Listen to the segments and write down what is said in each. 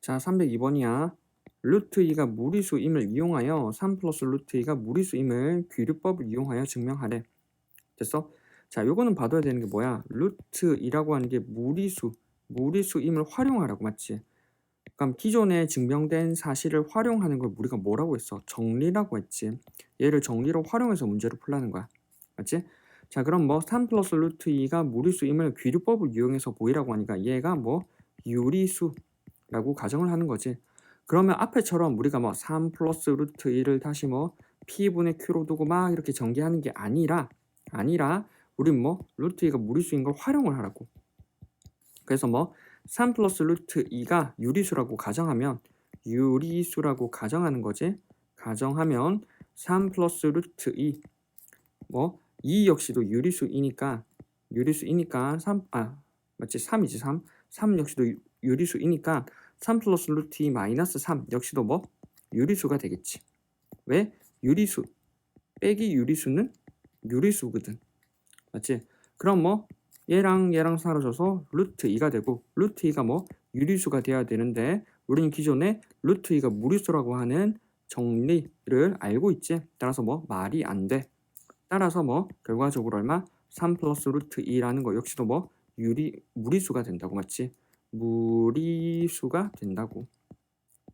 자, 302번이야. 루트 2가 무리수임을 이용하여 3 플러스 루트 2가 무리수임을 귀류법을 이용하여 증명하래. 됐어? 자, 요거는 봐둬야 되는 게 뭐야? 루트 2라고 하는 게 무리수, 무리수임을 활용하라고 맞지? 그럼 기존에 증명된 사실을 활용하는 걸 우리가 뭐라고 했어? 정리라고 했지. 얘를 정리로 활용해서 문제를 풀라는 거야. 맞지? 자, 그럼 뭐 3 플러스 루트 2가 무리수임을 귀류법을 이용해서 보이라고 하니까 얘가 뭐 유리수 라고 가정을 하는 거지. 그러면 앞에처럼 우리가 뭐 3 플러스 루트 2를 다시 뭐 p분의 q로 두고 막 이렇게 전개하는 게 아니라 아니라 우린 뭐 루트 2가 무리수인 걸 활용을 하라고. 그래서 뭐 3 플러스 루트 2가 유리수라고 가정하면 유리수라고 가정하는 거지. 가정하면 3 플러스 루트 2. 뭐, 2 역시도 유리수이니까, 유리수이니까 3, 아, 맞지? 3이지, 3. 3 역시도 유- 유리수이니까 3 플러스 루트 2 마이너스 3 역시도 뭐? 유리수가 되겠지. 왜? 유리수. 빼기 유리수는 유리수거든. 맞지? 그럼 뭐, 얘랑 얘랑 사라져서 루트 2가 되고 루트 2가 뭐 유리수가 돼야 되는데 우리는 기존에 루트 2가 무리수라고 하는 정리를 알고 있지 따라서 뭐 말이 안 돼 따라서 뭐 결과적으로 얼마 3 플러스 루트 2라는 거 역시도 뭐 유리 무리수가 된다고 맞지 무리수가 된다고.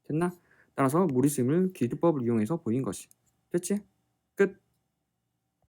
됐나? 따라서 무리수임을 기류법을 이용해서 보인 것이. 됐지